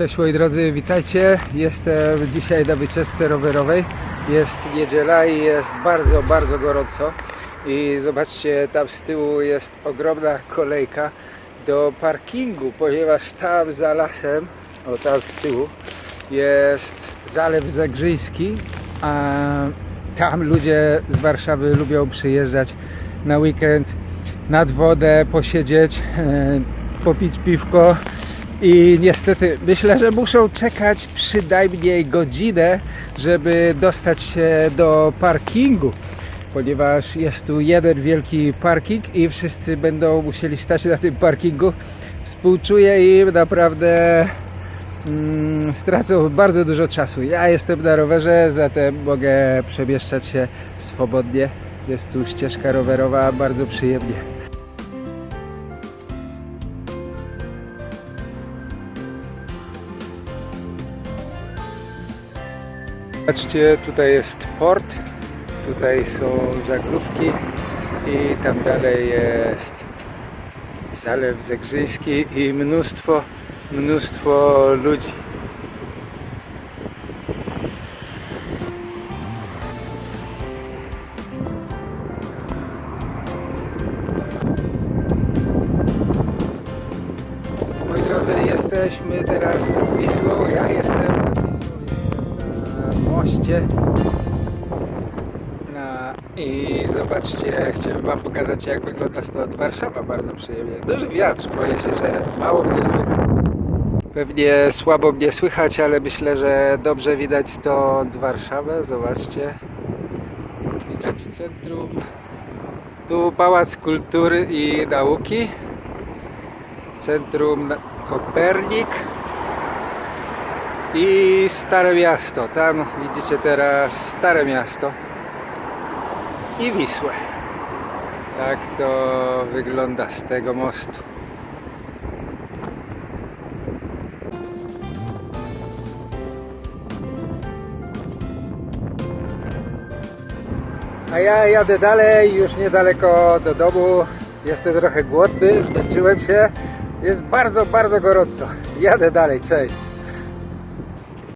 Cześć moi drodzy, witajcie. Jestem dzisiaj na wycieczce rowerowej. Jest niedziela i jest bardzo, bardzo gorąco. I zobaczcie, tam z tyłu jest ogromna kolejka do parkingu, ponieważ tam za lasem, o tam z tyłu, jest Zalew Zagrzyjski, a tam ludzie z Warszawy lubią przyjeżdżać na weekend nad wodę, posiedzieć, e, popić piwko i niestety myślę, że muszą czekać przynajmniej godzinę, żeby dostać się do parkingu, ponieważ jest tu jeden wielki parking i wszyscy będą musieli stać na tym parkingu. Współczuję im naprawdę mm, stracą bardzo dużo czasu. Ja jestem na rowerze, zatem mogę przemieszczać się swobodnie. Jest tu ścieżka rowerowa, bardzo przyjemnie. Patrzcie, tutaj jest port, tutaj są żaglówki i tam dalej jest Zalew Zegrzyjski i mnóstwo, mnóstwo ludzi. Moi drodzy, jesteśmy teraz nad Wisłą. Ja Na... I zobaczcie, chciałem Wam pokazać jak wygląda stąd Warszawa bardzo przyjemnie. Duży wiatr, boję się, że mało mnie słychać. Pewnie słabo mnie słychać, ale myślę, że dobrze widać stąd Warszawę. Zobaczcie. Widać centrum. Tu Pałac Kultury i Nauki. Centrum Kopernik i Stare Miasto. Tam widzicie teraz Stare Miasto i Wisłę. Tak to wygląda z tego mostu. A ja jadę dalej, już niedaleko do domu. Jestem trochę głodny, zmęczyłem się. Jest bardzo, bardzo gorąco. Jadę dalej, cześć.